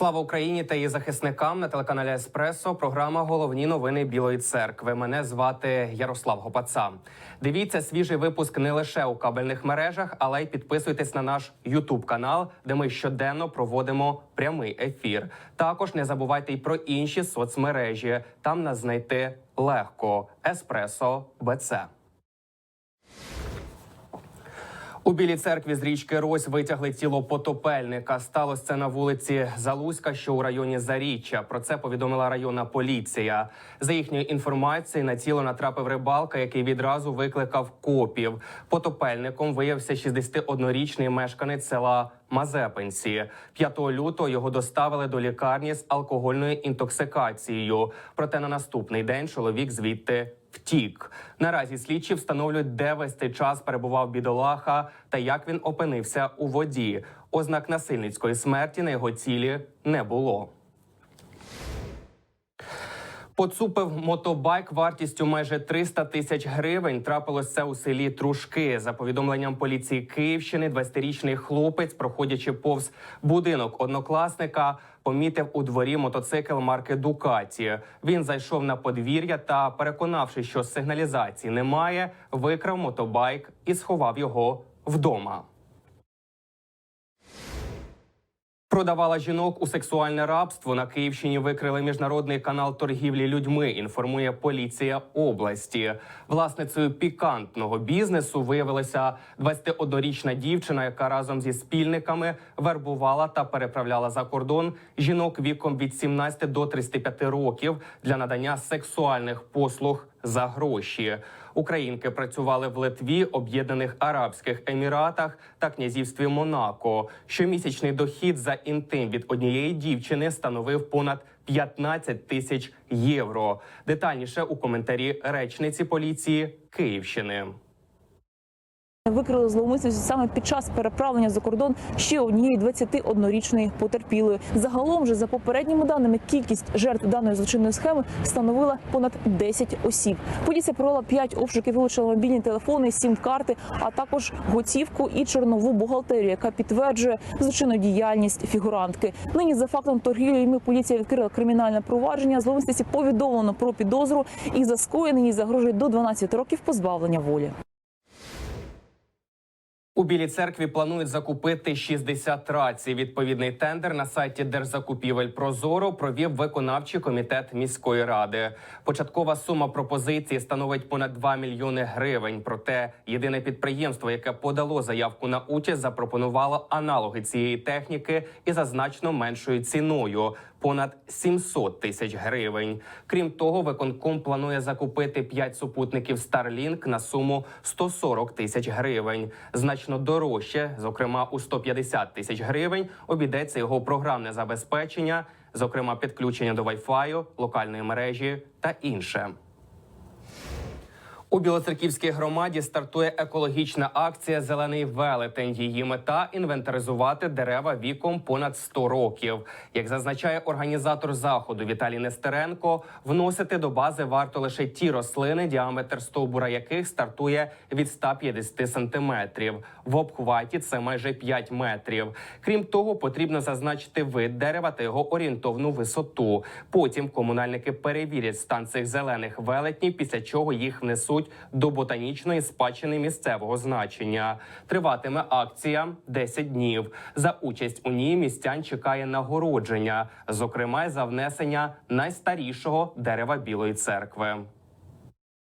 Слава Україні та її захисникам на телеканалі Еспресо. Програма Головні новини Білої церкви. Мене звати Ярослав Гопаца. Дивіться свіжий випуск не лише у кабельних мережах, але й підписуйтесь на наш Ютуб канал, де ми щоденно проводимо прямий ефір. Також не забувайте й про інші соцмережі. Там нас знайти легко. Еспресо БЦ. У білій церкві з річки Рось витягли тіло потопельника. Сталося це на вулиці Залузька, що у районі Заріччя. Про це повідомила районна поліція. За їхньою інформацією, на тіло натрапив рибалка, який відразу викликав копів. Потопельником виявився 61-річний мешканець села Мазепинці. 5 лютого його доставили до лікарні з алкогольною інтоксикацією. Проте на наступний день чоловік звідти втік. Наразі слідчі встановлюють, де весь цей час перебував бідолаха та як він опинився у воді. Ознак насильницької смерті на його тілі не було. Поцупив мотобайк вартістю майже 300 тисяч гривень. Трапилось це у селі Трушки. За повідомленням поліції Київщини, 20-річний хлопець, проходячи повз будинок однокласника, помітив у дворі мотоцикл марки Дукаті. Він зайшов на подвір'я та, переконавшись, що сигналізації немає, викрав мотобайк і сховав його вдома. Продавала жінок у сексуальне рабство на Київщині. Викрили міжнародний канал торгівлі людьми. Інформує поліція області. Власницею пікантного бізнесу виявилася 21-річна дівчина, яка разом зі спільниками вербувала та переправляла за кордон жінок віком від 17 до 35 років для надання сексуальних послуг за гроші. Українки працювали в Литві, Об'єднаних Арабських Еміратах та князівстві Монако. Щомісячний дохід за інтим від однієї дівчини становив понад 15 тисяч євро. Детальніше у коментарі речниці поліції Київщини. Викрили зловмисницю саме під час переправлення за кордон ще однієї 21-річної потерпілої. Загалом же за попередніми даними кількість жертв даної злочинної схеми становила понад 10 осіб. Поліція провела 5 обшуків, вилучила мобільні телефони, сім-карти, а також готівку і чорнову бухгалтерію, яка підтверджує злочинну діяльність фігурантки. Нині за фактом торгівлі людьми поліція відкрила кримінальне провадження. Зловмисниці повідомлено про підозру і за скоєне їй загрожує до 12 років позбавлення волі. У Білій церкві планують закупити 60 рацій. Відповідний тендер на сайті Держзакупівель Прозоро провів виконавчий комітет міської ради. Початкова сума пропозиції становить понад 2 мільйони гривень. Проте єдине підприємство, яке подало заявку на участь, запропонувало аналоги цієї техніки і за значно меншою ціною понад 700 тисяч гривень. Крім того, виконком планує закупити 5 супутників Starlink на суму 140 тисяч гривень. Значно дорожче, зокрема у 150 тисяч гривень, обійдеться його програмне забезпечення, зокрема підключення до Wi-Fi, локальної мережі та інше. У Білоцерківській громаді стартує екологічна акція Зелений велетень. Її мета інвентаризувати дерева віком понад 100 років. Як зазначає організатор заходу Віталій Нестеренко, вносити до бази варто лише ті рослини, діаметр стовбура яких стартує від 150 сантиметрів. В обхваті це майже 5 метрів. Крім того, потрібно зазначити вид дерева та його орієнтовну висоту. Потім комунальники перевірять стан цих зелених велетнів, після чого їх внесуть до ботанічної спадщини місцевого значення. Триватиме акція 10 днів. За участь у ній містян чекає нагородження, зокрема за внесення найстарішого дерева Білої церкви.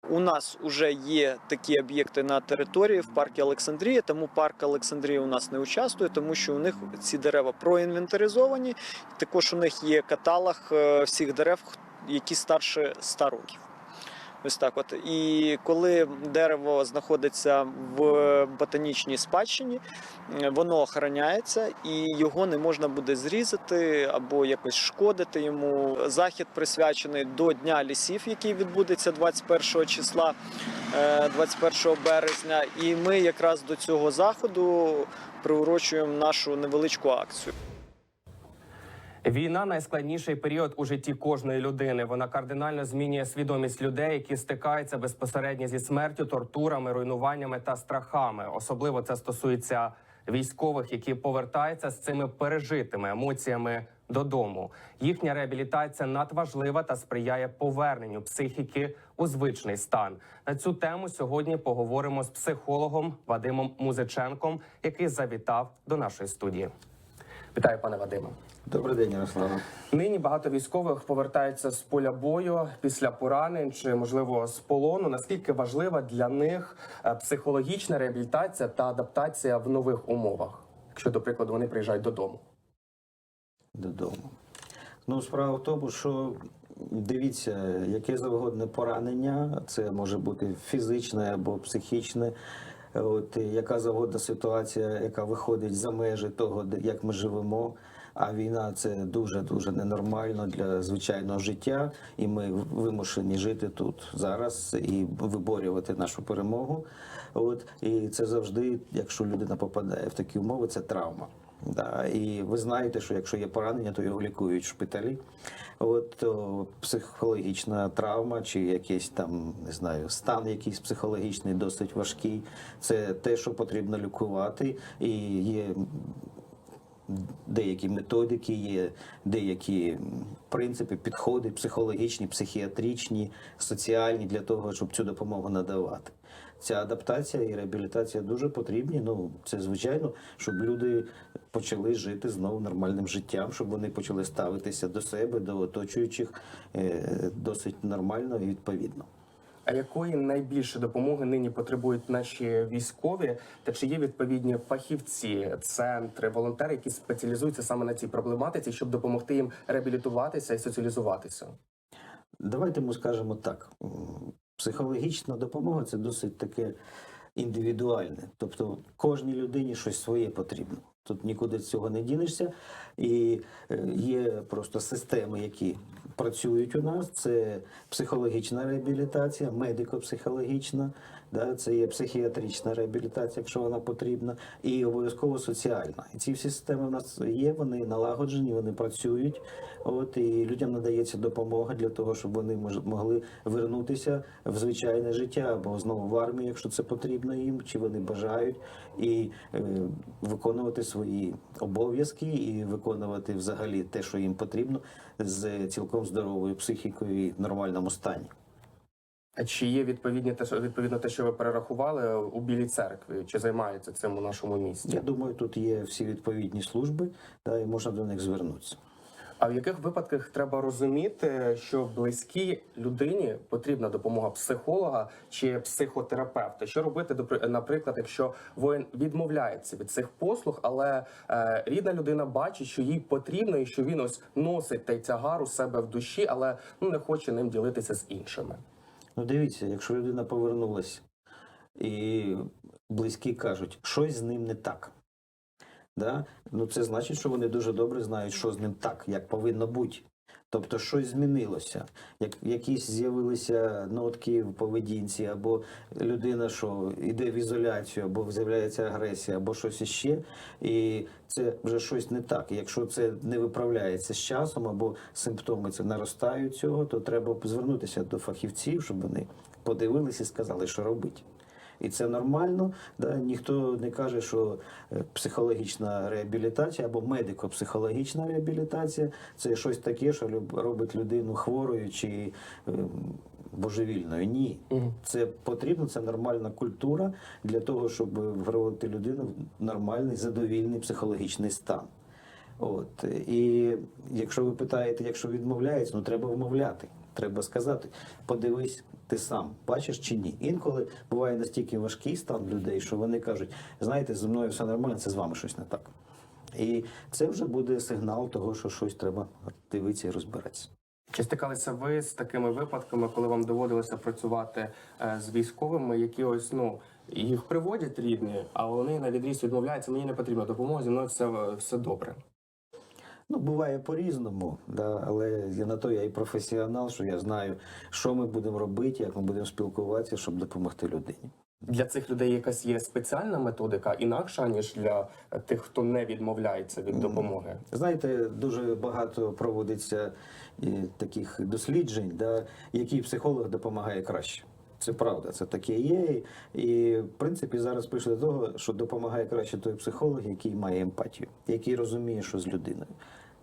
У нас вже є такі об'єкти на території в парку Олександрія, тому парк Олександрія у нас не участвує, тому що у них ці дерева проінвентаризовані. Також у них є каталог е, всіх дерев, які старше 100 років. Ось так, от і коли дерево знаходиться в ботанічній спадщині, е, воно охороняється і його не можна буде зрізати або якось шкодити йому. Захід присвячений до Дня лісів, який відбудеться 21 числа, е, 21 березня. І ми якраз до цього заходу приурочуємо нашу невеличку акцію. Війна найскладніший період у житті кожної людини. Вона кардинально змінює свідомість людей, які стикаються безпосередньо зі смертю, тортурами, руйнуваннями та страхами. Особливо це стосується військових, які повертаються з цими пережитими емоціями додому. Їхня реабілітація надважлива та сприяє поверненню психіки у звичний стан. На цю тему сьогодні поговоримо з психологом Вадимом Музиченком, який завітав до нашої студії. Вітаю, пане Вадиме. Добрий день, Ярослава. Нині багато військових повертаються з поля бою після поранень чи можливо з полону. Наскільки важлива для них е, психологічна реабілітація та адаптація в нових умовах, якщо до прикладу вони приїжджають додому? Додому. Ну, справа в тому, що дивіться, яке завгодне поранення, це може бути фізичне або психічне. От яка завгодна ситуація, яка виходить за межі того, як ми живемо. А війна це дуже дуже ненормально для звичайного життя, і ми вимушені жити тут зараз і виборювати нашу перемогу. От і це завжди, якщо людина попадає в такі умови, це травма. Да, і ви знаєте, що якщо є поранення, то його лікують в шпиталі. От то психологічна травма чи якийсь там не знаю, стан якийсь психологічний, досить важкий. Це те, що потрібно лікувати, і є деякі методики, є деякі принципи, підходи психологічні, психіатричні, соціальні для того, щоб цю допомогу надавати. Ця адаптація і реабілітація дуже потрібні. Ну це звичайно, щоб люди почали жити знову нормальним життям, щоб вони почали ставитися до себе, до оточуючих е, досить нормально і відповідно. А якої найбільше допомоги нині потребують наші військові? Та чи є відповідні фахівці, центри, волонтери, які спеціалізуються саме на цій проблематиці, щоб допомогти їм реабілітуватися і соціалізуватися? Давайте ми скажемо так: психологічна допомога це досить таке індивідуальне. Тобто кожній людині щось своє потрібно. Тут нікуди цього не дінешся. І е, є просто системи, які працюють у нас. Це психологічна реабілітація, медико-психологічна, да, це є психіатрична реабілітація, якщо вона потрібна, і обов'язково соціальна. І ці всі системи в нас є, вони налагоджені, вони працюють. От і людям надається допомога для того, щоб вони могли вернутися в звичайне життя або знову в армію, якщо це потрібно їм, чи вони бажають, і е, виконувати свої обов'язки, і виконувати взагалі те, що їм потрібно, з цілком здоровою психікою і в нормальному стані. А чи є відповідні те, що відповідно те, що ви перерахували у білій церкві? Чи займаються цим у нашому місті? Я думаю, тут є всі відповідні служби, та і можна до них звернутися. А в яких випадках треба розуміти, що близькій людині потрібна допомога психолога чи психотерапевта? Що робити, наприклад, якщо воїн відмовляється від цих послуг, але е, рідна людина бачить, що їй потрібно, і що він ось носить той тягар у себе в душі, але ну не хоче ним ділитися з іншими. Ну, дивіться, якщо людина повернулася і близькі кажуть, щось з ним не так. Да? Ну, це значить, що вони дуже добре знають, що з ним так, як повинно бути. Тобто щось змінилося, як якісь з'явилися нотки в поведінці, або людина, що йде в ізоляцію, або з'являється агресія, або щось іще, і це вже щось не так. Якщо це не виправляється з часом, або симптоми це наростають цього, то треба звернутися до фахівців, щоб вони подивилися і сказали, що робити. І це нормально. Да? Ніхто не каже, що е, психологічна реабілітація або медико-психологічна реабілітація це щось таке, що робить людину хворою чи е, божевільною. Ні. Це потрібно, це нормальна культура для того, щоб вводити людину в нормальний задовільний психологічний стан. От і якщо ви питаєте, якщо відмовляється, ну треба вмовляти. Треба сказати, подивись, ти сам бачиш чи ні. Інколи буває настільки важкий стан людей, що вони кажуть, знаєте, зі мною все нормально, це з вами щось не так. І це вже буде сигнал того, що щось треба дивитися і розбиратися. Чи стикалися ви з такими випадками, коли вам доводилося працювати е, з військовими, які ось ну їх приводять рідні, а вони на відріз відмовляються, мені не потрібна допомога, зі мною все, все добре. Ну, буває по-різному, да, але я на то я і професіонал, що я знаю, що ми будемо робити, як ми будемо спілкуватися, щоб допомогти людині. Для цих людей якась є спеціальна методика, інакша ніж для тих, хто не відмовляється від допомоги. Знаєте, дуже багато проводиться таких досліджень, да, який психолог допомагає краще. Це правда, це таке є. І в принципі зараз прийшли до того, що допомагає краще той психолог, який має емпатію, який розуміє, що з людиною.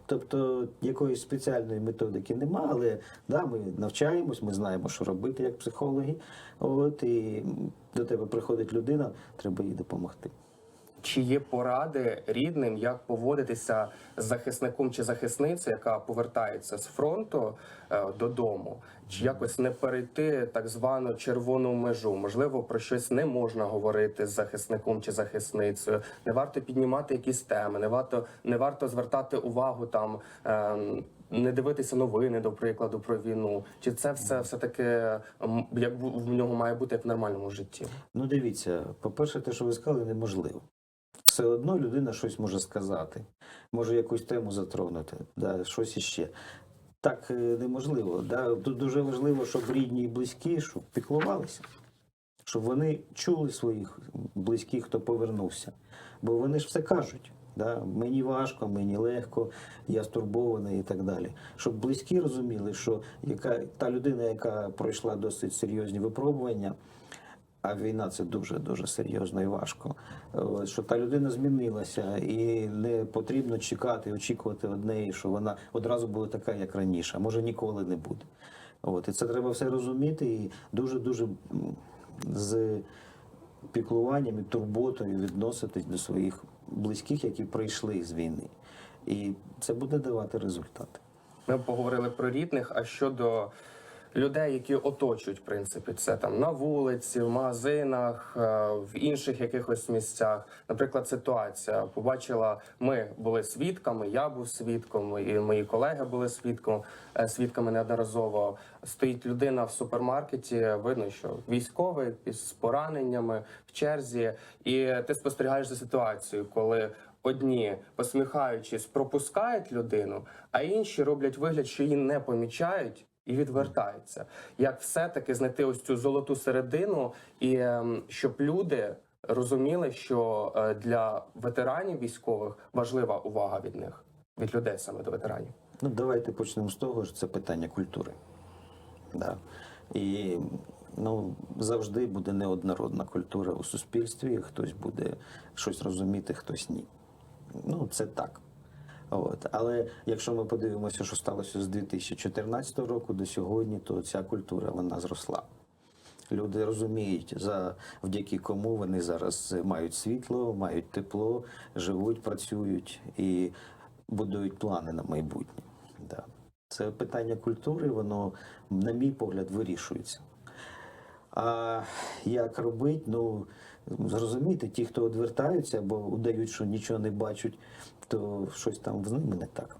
Тобто якоїсь спеціальної методики нема, але да, ми навчаємось, ми знаємо, що робити як психологи. От і до тебе приходить людина, треба їй допомогти. Чи є поради рідним, як поводитися з захисником чи захисницею, яка повертається з фронту е, додому, чи якось не перейти так звану червону межу? Можливо, про щось не можна говорити з захисником чи захисницею. Не варто піднімати якісь теми, не варто не варто звертати увагу там. ем, не дивитися новини, до прикладу, про війну, чи це все все таки як в нього має бути як в нормальному житті? Ну, дивіться, по-перше, те, що ви сказали, неможливо. Все одно людина щось може сказати, може якусь тему затронути, да, щось іще. Так е, неможливо. Да. Тут дуже важливо, щоб рідні і близькі щоб піклувалися, щоб вони чули своїх близьких, хто повернувся. Бо вони ж все кажуть. Да? Мені важко, мені легко, я стурбований і так далі. Щоб близькі розуміли, що яка, та людина, яка пройшла досить серйозні випробування, а війна це дуже дуже серйозно і важко. Що та людина змінилася, і не потрібно чекати, очікувати від неї, що вона одразу буде така, як раніше, а може ніколи не буде. От, і це треба все розуміти і дуже дуже з піклуванням і турботою відноситись до своїх близьких, які прийшли з війни. І це буде давати результати. Ми поговорили про рідних. А щодо людей, які оточують, в принципі, це там на вулиці, в магазинах, е, в інших якихось місцях. Наприклад, ситуація побачила, ми були свідками, я був свідком, і мої колеги були свідком, е, свідками неодноразово. Стоїть людина в супермаркеті, видно, що військовий з пораненнями в черзі, і ти спостерігаєш за ситуацією, коли одні, посміхаючись, пропускають людину, а інші роблять вигляд, що її не помічають. І відвертаються. Як все-таки знайти ось цю золоту середину, і ем, щоб люди розуміли, що е, для ветеранів військових важлива увага від них, від людей саме до ветеранів. Ну, давайте почнемо з того, що це питання культури. Да. І ну, завжди буде неоднородна культура у суспільстві. Хтось буде щось розуміти, хтось ні. Ну, це так. От. Але якщо ми подивимося, що сталося з 2014 року до сьогодні, то ця культура вона зросла. Люди розуміють, за вдяки кому вони зараз мають світло, мають тепло, живуть, працюють і будують плани на майбутнє. Да. Це питання культури, воно, на мій погляд, вирішується. А як робити? Ну зрозуміти, ті, хто відвертаються або удають, що нічого не бачать, то щось там з ними не так.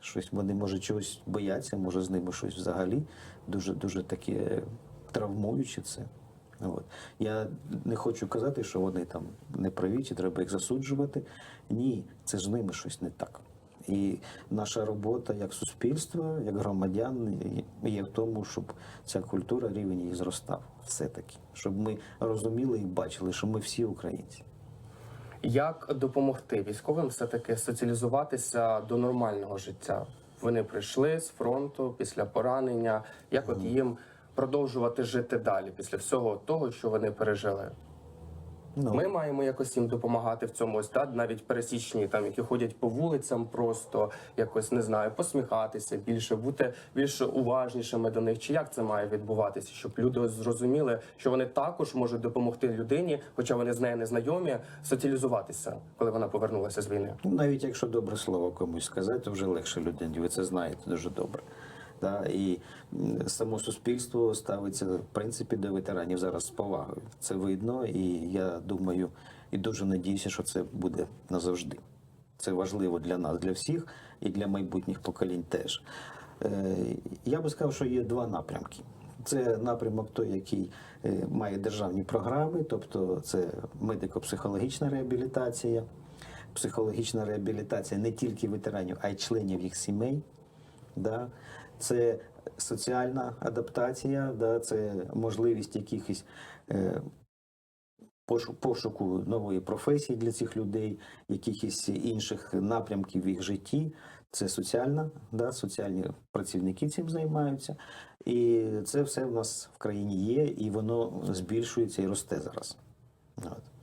Щось вони може чогось бояться, може з ними щось взагалі дуже дуже таке травмуюче це. От. Я не хочу казати, що вони там не праві, чи треба їх засуджувати. Ні, це з ними щось не так. І наша робота як суспільства, як громадян, є в тому, щоб ця культура рівень її зростав. Все-таки, щоб ми розуміли і бачили, що ми всі українці. Як допомогти військовим все таки соціалізуватися до нормального життя? Вони прийшли з фронту після поранення. Як от їм продовжувати жити далі після всього того, що вони пережили? Ну, Ми маємо якось їм допомагати в цьому ось так, навіть пересічні, там які ходять по вулицям, просто якось не знаю, посміхатися більше, бути більш уважнішими до них. Чи як це має відбуватися, щоб люди зрозуміли, що вони також можуть допомогти людині, хоча вони з нею не знайомі, соціалізуватися, коли вона повернулася з війни? Ну, навіть якщо добре слово комусь сказати, то вже легше людині. Ви це знаєте дуже добре. Да? І само суспільство ставиться в принципі до ветеранів зараз з повагою. Це видно, і я думаю, і дуже надіюся, що це буде назавжди. Це важливо для нас, для всіх, і для майбутніх поколінь теж. Е, Я би сказав, що є два напрямки. Це напрямок той, який е, має державні програми, тобто це медико-психологічна реабілітація, психологічна реабілітація не тільки ветеранів, а й членів їх сімей. Да? Це соціальна адаптація, да? це можливість якихось е, пошуку нової професії для цих людей, якихось інших напрямків в їх житті. Це соціальна, да? соціальні працівники цим займаються. І це все в нас в країні є, і воно збільшується і росте зараз. От.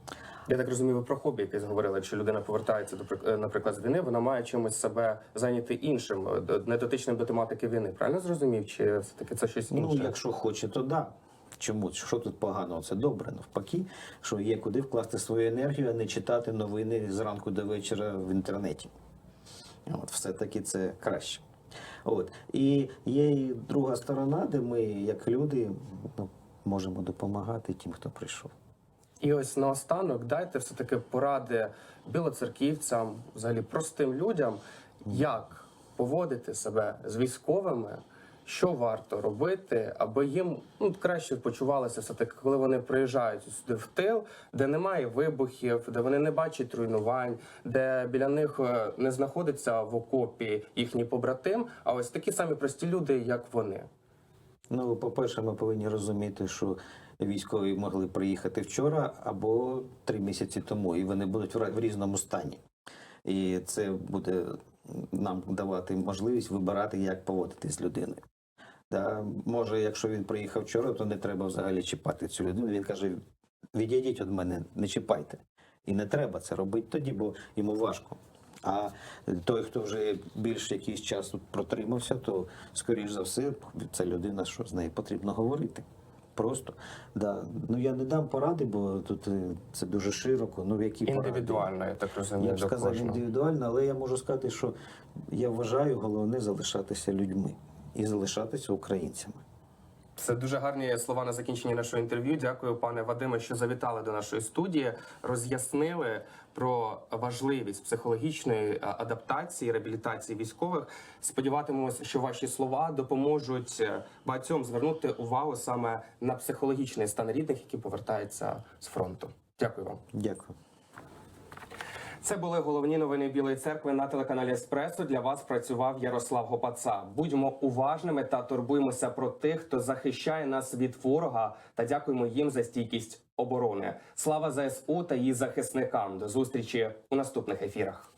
Я так розумію, ви про хобі якесь говорили. Якщо людина повертається до прик- наприклад, з війни, вона має чимось себе зайняти іншим, е, не дотичним до тематики війни. Правильно зрозумів? Чи все таки це щось інше? Ну, якщо хоче, то да. Чому? Що тут поганого? Це добре, навпаки, що є куди вкласти свою енергію, а не читати новини зранку до вечора в інтернеті. От, все-таки це краще. От. І є і друга сторона, де ми, як люди, ну, можемо допомагати тим, хто прийшов. І ось наостанок дайте все таки поради білоцерківцям, взагалі простим людям, як поводити себе з військовими, що варто робити, аби їм ну, краще почувалося все таки, коли вони приїжджають сюди в тил, де немає вибухів, де вони не бачать руйнувань, де біля них е, не знаходиться в окопі їхній побратим, а ось такі самі прості люди, як вони. Ну, по-перше, ми повинні розуміти, що військові могли приїхати вчора або три місяці тому, і вони будуть в різному стані. І це буде нам давати можливість вибирати, як поводитись з людиною. Да, може, якщо він приїхав вчора, то не треба взагалі чіпати цю людину. Він каже: відійдіть від мене, не чіпайте. І не треба це робити тоді, бо йому важко. А той, хто вже більш якийсь час тут протримався, то скоріш за все, це людина, що з нею потрібно говорити. Просто да. Ну я не дам поради, бо тут е, це дуже широко. Ну які поради? Індивідуально, я так розумію, Я б сказав індивідуально, але я можу сказати, що я вважаю головне залишатися людьми і залишатися українцями. Це дуже гарні слова на закінченні нашого інтерв'ю. Дякую, пане Вадиме, що завітали до нашої студії. Роз'яснили про важливість психологічної е, адаптації, реабілітації військових. Сподіватимемося, що ваші слова допоможуть е, багатьом звернути увагу саме на психологічний стан рідних, які повертаються з фронту. Дякую вам. Дякую. Це були головні новини Білої церкви на телеканалі Еспресо. Для вас працював Ярослав Гопаца. Будьмо уважними та турбуємося про тих, хто захищає нас від ворога, та дякуємо їм за стійкість оборони. Слава ЗСУ та її захисникам. До зустрічі у наступних ефірах.